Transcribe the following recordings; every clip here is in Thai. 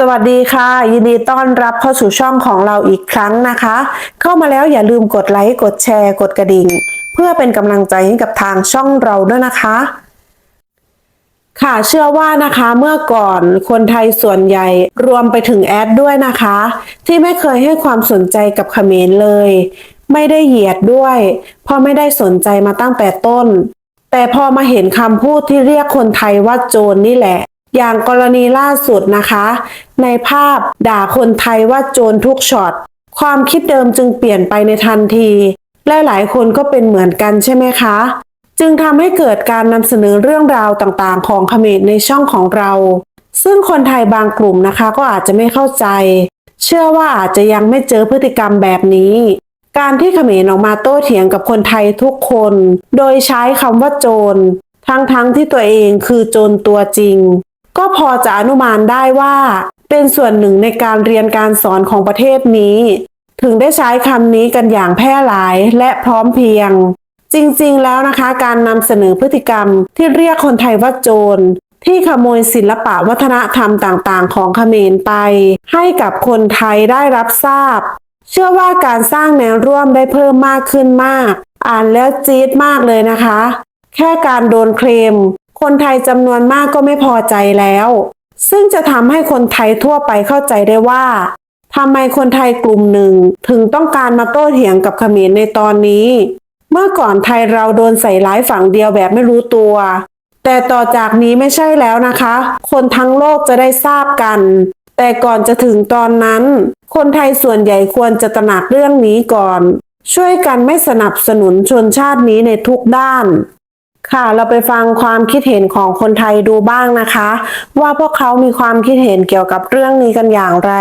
สวัสดีค่ะ ยินดีต้อนรับเข้าสู่ช่องของเราอีกครั้งนะคะ เข้ามาแล้วอย่าลืมกดไลค์กดแชร์ กดกระดิ่ง เพื่อเป็นกำลังใจให้กับทางช่องเราด้วยนะคะ ค่ะเชื่อว่านะคะเมื่อก่อนคนไทยส่วนใหญ่รวมไปถึงแอดด้วยนะคะ ที่ไม่เคยให้ความสนใจกับเขมรเลย ไม่ได้เหยียดด้วย เพราะไม่ได้สนใจมาตั้งแต่ต้น แต่พอมาเห็นคำพูดที่เรียกคนไทยว่าโจรนี่แหละ อย่างกรณีล่าสุดนะคะ ในภาพด่าคนไทยว่าโจรทุกช็อต ความคิดเดิมจึงเปลี่ยนไปในทันทีและหลายคนก็เป็นเหมือนกันใช่ไหมคะ จึงทำให้เกิดการนำเสนอเรื่องราวต่างๆ ของเขมรในช่องของเรา ซึ่งคนไทยบางกลุ่มนะคะก็อาจจะไม่เข้าใจ เชื่อว่าอาจจะยังไม่เจอพฤติกรรมแบบนี้ การที่เขมรออกมาโต้เถียงกับคนไทยทุกคน โดยใช้คำว่าโจรทั้งๆที่ตัวเองคือโจรตัวจริง พอจะอนุมานได้ว่า เป็นส่วนหนึ่งในการเรียนการสอนของประเทศนี้ ถึงได้ใช้คำนี้กันอย่างแพร่หลายและพร้อมเพรียง จริงๆแล้วนะคะ การนำเสนอพฤติกรรมที่เรียกคนไทยว่าโจรที่ขโมยศิลปะวัฒนธรรมต่างๆ ของเขมรไป ให้กับคนไทยได้รับทราบ เชื่อว่าการสร้างแนวร่วมได้เพิ่มมากขึ้นมาก อ่านแล้วจี๊ดมากเลยนะคะ แค่การโดนเคลม คนไทยจำนวนมากก็ไม่พอใจแล้ว ซึ่งจะทำให้คนไทยทั่วไปเข้าใจได้ว่าทำไมคนไทยกลุ่มหนึ่งถึงต้องการมาโต้เถียงกับเขมรในตอนนี้ เมื่อก่อนไทยเราโดนใส่ร้ายฝั่งเดียวแบบไม่รู้ตัว แต่ต่อจากนี้ไม่ใช่แล้วนะคะ คนทั้งโลกจะได้ทราบกัน แต่ก่อนจะถึงตอนนั้น คนไทยส่วนใหญ่ควรจะตระหนักเรื่องนี้ก่อน ช่วยกันไม่สนับสนุนชนชาตินี้ในทุกด้าน ค่ะเราไปฟังความคิดเห็นของคนไทยดูบ้างนะคะ ว่าพวกเขามีความคิดเห็นเกี่ยวกับเรื่องนี้กันอย่างไร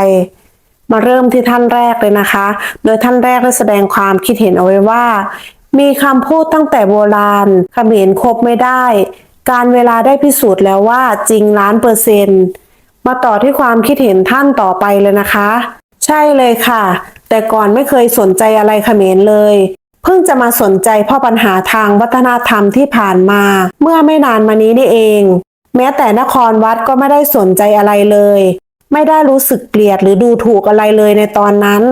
มาเริ่มที่ท่านแรกเลยนะคะ โดยท่านแรกได้แสดงความคิดเห็นเอาไว้ว่า มีคำพูดตั้งแต่โบราณขมรคบไม่ได้ การเวลาได้พิสูจน์แล้วว่าจริงล้านเปอร์เซ็นต์มาต่อที่ความคิดเห็นท่านต่อไปเลยนะคะ ใช่เลยค่ะ แต่ก่อนไม่เคยสนใจอะไรขมรเลย พิ่งจะมาสนใจพราะปัญหาทางวัฒนธรรมที่ผ่านมา เมื่อไม่นานมานี้นี่เอง แม้แต่นครวัดก็ไม่ได้สนใจอะไรเลย ไม่ได้รู้สึกเกลียดหรือดูถูกอะไรเลยในตอนนั้น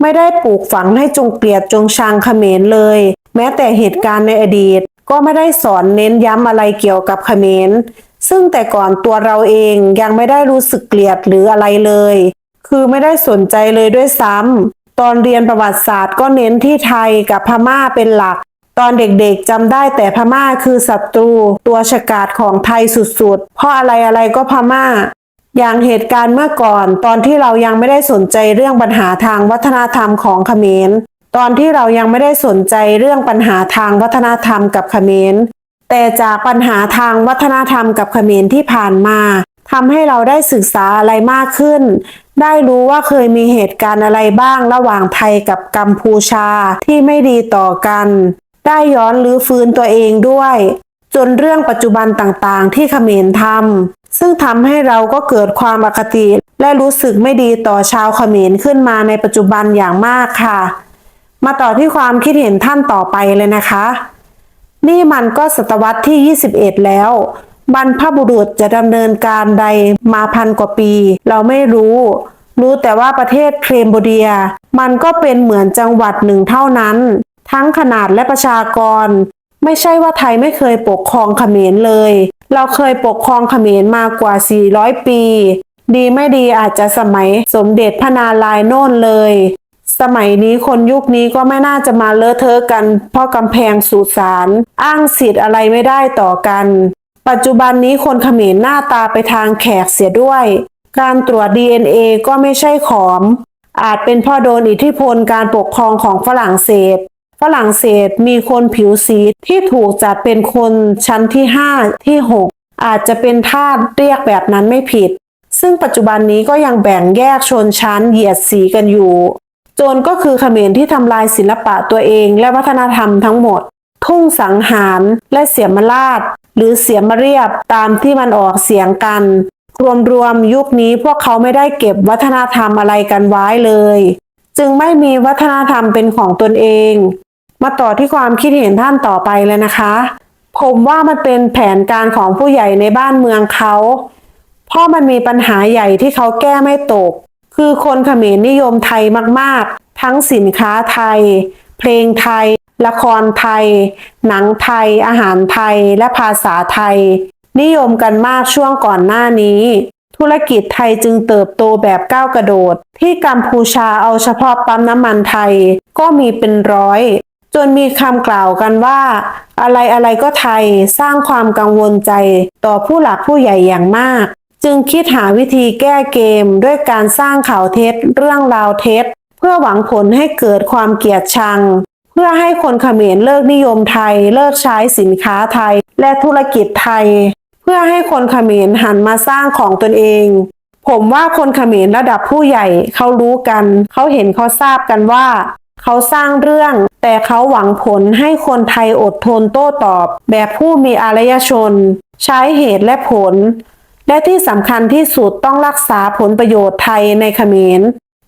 ไม่ได้ปลูกฝังให้จงเกลียดจงชังเขมรเลย แม้แต่เหตุการณ์ในอดีต ก็ไม่ได้สอนเน้นย้ำอะไรเกี่ยวกับเขมร ซึ่งแต่ก่อนตัวเราเองยังไม่ได้รู้สึกเกลียดหรืออะไรเลย คือไม่ได้สนใจเลยด้วยซ้ำ ตอนเรียนประวัติศาสตร์ก็เน้นที่ไทยกับพม่าเป็นหลัก ตอนเด็กๆจำได้แต่พม่าคือศัตรู ตัวฉกาจของไทยสุดๆ เพราะอะไรอะไรก็พม่า อย่างเหตุการณ์เมื่อก่อน ตอนที่เรายังไม่ได้สนใจเรื่องปัญหาทางวัฒนธรรมของเขมร ตอนที่เรายังไม่ได้สนใจเรื่องปัญหาทางวัฒนธรรมกับเขมรแต่จากปัญหาทางวัฒนธรรมกับเขมรที่ผ่านมา ทำให้เราได้ศึกษาอะไรมากขึ้น ได้รู้ว่าเคยมีเหตุการณ์อะไรบ้างระหว่างไทยกับกัมพูชาที่ไม่ดีต่อกัน ได้ย้อนรื้อฟื้นตัวเองด้วย จนเรื่องปัจจุบันต่างๆ ที่เขมรทำซึ่งทำให้เราก็เกิดความอคติ และรู้สึกไม่ดีต่อชาวเขมรขึ้นมาในปัจจุบันอย่างมากค่ะ มาต่อที่ความคิดเห็นท่านต่อไปเลยนะคะ นี่มันก็ศตวรรษที่ 21 แล้ว บรรพบุรุษจะดำเนินการใดมาพันกว่าปี เราไม่รู้ รู้แต่ว่าประเทศเครมโบเดีย มันก็เป็นเหมือนจังหวัดหนึ่งเท่านั้น ทั้งขนาดและประชากร ไม่ใช่ว่าไทยไม่เคยปกครองเขมรเลย เราเคยปกครองเขมรมากว่า 400 ปี ดีไม่ดีอาจจะสมัยสมเด็จพระนารายณ์โน่นเลยสมัยนี้คนยุคนี้ก็ไม่น่าจะมาเลอะเทอะกัน เพราะกำแพงสุสานอ้างสิทธิ์อะไรไม่ได้ต่อกัน ปัจจุบันนี้คนเขมรหน้าตาไปทางแขกเสียด้วย การตรวจ DNA ก็ไม่ใช่ขอม อาจเป็นเพ่อโดนอิทธิพลการปกครองของฝรั่งเศส ฝรั่งเศสมีคนผิวสีที่ถูกจัดเป็นคนชั้นที่ 5 ที่ 6 อาจจะเป็นทาสเรียกแบบนั้นไม่ผิด ซึ่งปัจจุบันนี้ก็ยังแบ่งแยกชนชั้นเหยียดสีกันอยู่ โจรก็คือเขมรที่ทำลายศิลปะตัวเองและวัฒนธรรมทั้งหมด ทุ่งสังหารและเสียมราช หรือเสียมเรียบตามที่มันออกเสียงกัน รวมๆยุคนี้พวกเขาไม่ได้เก็บวัฒนธรรมอะไรกันไว้เลย จึงไม่มีวัฒนธรรมเป็นของตนเอง มาต่อที่ความคิดเห็นท่านต่อไปเลยนะคะ ผมว่ามันเป็นแผนการของผู้ใหญ่ในบ้านเมืองเขาเพราะมันมีปัญหาใหญ่ที่เขาแก้ไม่ตก คือคนเขมรนิยมไทยมากๆ ทั้งสินค้าไทย เพลงไทย ละครไทย หนังไทย อาหารไทย และภาษาไทย นิยมกันมากช่วงก่อนหน้านี้ ธุรกิจไทยจึงเติบโตแบบก้าวกระโดด ที่กัมพูชาเอาเฉพาะปั๊มน้ำมันไทยก็มีเป็นร้อย จนมีคำกล่าวกันว่า อะไรอะไรก็ไทยสร้างความกังวลใจต่อผู้หลักผู้ใหญ่อย่างมาก จึงคิดหาวิธีแก้เกมด้วยการสร้างข่าวเท็จเรื่องราวเท็จ เพื่อหวังผลให้เกิดความเกลียดชัง เพื่อให้คนเขมรเลิกนิยมไทย เลิกใช้สินค้าไทยและธุรกิจไทย เพื่อให้คนเขมรหันมาสร้างของตนเอง ผมว่าคนเขมรระดับผู้ใหญ่เขารู้กัน เขาเห็นเขาทราบกันว่า เขาสร้างเรื่อง แต่เขาหวังผลให้คนไทยอดทนโต้ตอบ แบบผู้มีอารยชน ใช้เหตุและผล และที่สำคัญที่สุดต้องรักษาผลประโยชน์ไทยในเขมร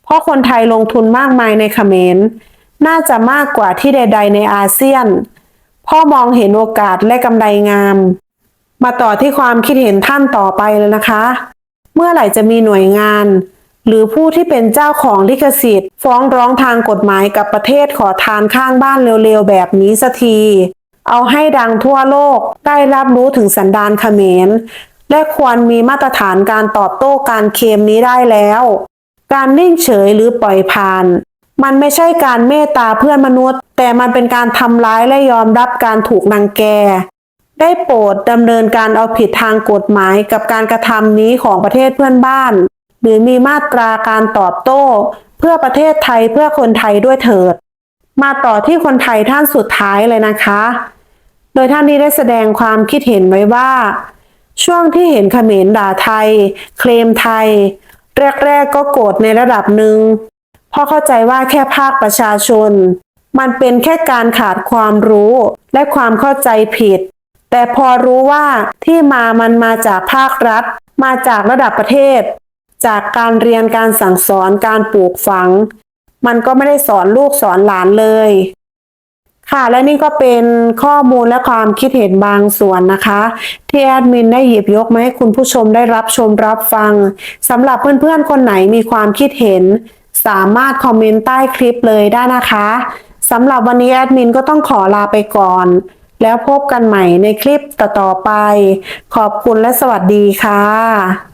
เพราะคนไทยลงทุนมากมายในเขมร น่าจะมากกว่าที่ใด ๆ ในอาเซียน พ่อมองเห็นโอกาสและกำไรงาม มาต่อที่ความคิดเห็นท่านต่อไปเลยนะคะ เมื่อไหร่จะมีหน่วยงาน หรือผู้ที่เป็นเจ้าของลิขสิทธิ์ ฟ้องร้องทางกฎหมายกับประเทศขอทานข้างบ้านเร็วๆแบบนี้สักที เอาให้ดังทั่วโลกได้รับรู้ถึงสันดานเขมร และควรมีมาตรฐานการตอบโต้การเคมนี้ได้แล้ว การนิ่งเฉยหรือปล่อยผ่าน มันไม่ใช่การเมตตาเพื่อนมนุษย์ แต่มันเป็นการทำร้ายและยอมรับการถูกนังแก ได้โปรดดำเนินการเอาผิดทางกฎหมายกับการกระทำนี้ของประเทศเพื่อนบ้าน หรือมีมาตราการตอบโต้ เพื่อประเทศไทยเพื่อคนไทยด้วยเถิด มาต่อที่คนไทยท่านสุดท้ายเลยนะคะ โดยท่านนี้ได้แสดงความคิดเห็นไว้ว่า ช่วงที่เห็นเขมรด่าไทย เคลมไทย แรกๆก็โกรธในระดับหนึ่ง พราะเข้าใจว่าแค่ภาคประชาชน มันเป็นแค่การขาดความรู้และความเข้าใจผิด แต่พอรู้ว่าที่มามันมาจากภาครัฐ มาจากระดับประเทศ จากการเรียนการสั่งสอนการปลูกฝัง มันก็ไม่ได้สอนลูกสอนหลานเลย ค่ะและนี่ก็เป็นข้อมูลและความคิดเห็นบางส่วนนะคะ ที่แอดมินได้หยิบยกมาให้คุณผู้ชมได้รับชมรับฟังสำหรับเพื่อนๆคนไหนมีความคิดเห็น สามารถคอมเมนต์ใต้คลิปเลยได้นะคะสำหรับวันนี้แอดมินก็ต้องขอลาไปก่อน แล้วพบกันใหม่ในคลิปต่อๆไป ขอบคุณและสวัสดีค่ะ